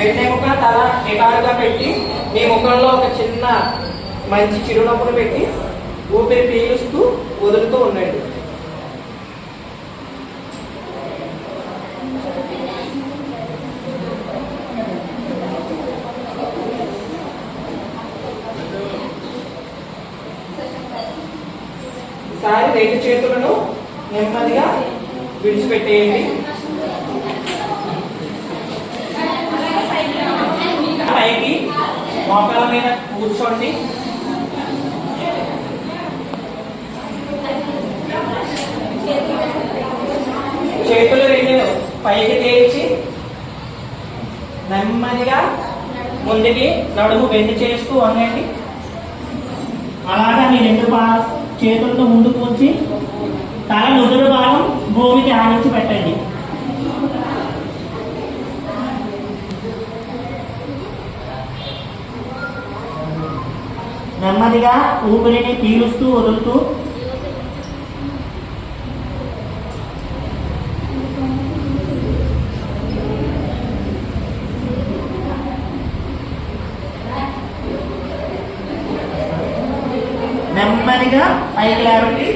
వెన్నెముక తల నిటారుగా పెట్టి మీ ముఖంలో ఒక చిన్న మంచి చిరునవ్వును పెట్టి ఊపిరి పీలుస్తూ వదులుతూ ఉండండి. ఈసారి రెండు చేతులను నెమ్మదిగా విడిచిపెట్టేయండి. మోకాల మీద కూర్చోండి. చేతులు రెండు పైకి తేల్చి నెమ్మదిగా ముందుకి నడుము బెండ్ చేస్తూ ఉండండి. అలాగా మీ రెండు పా చేతులతో ముందుకు ఉంచి తల నుదురు భాగం భూమికి ఆనించి పెట్టండి. నెమ్మదిగా ఊపిరిని పీలుస్తూ వదులుతూ నెమ్మదిగా పైకి లేవండి.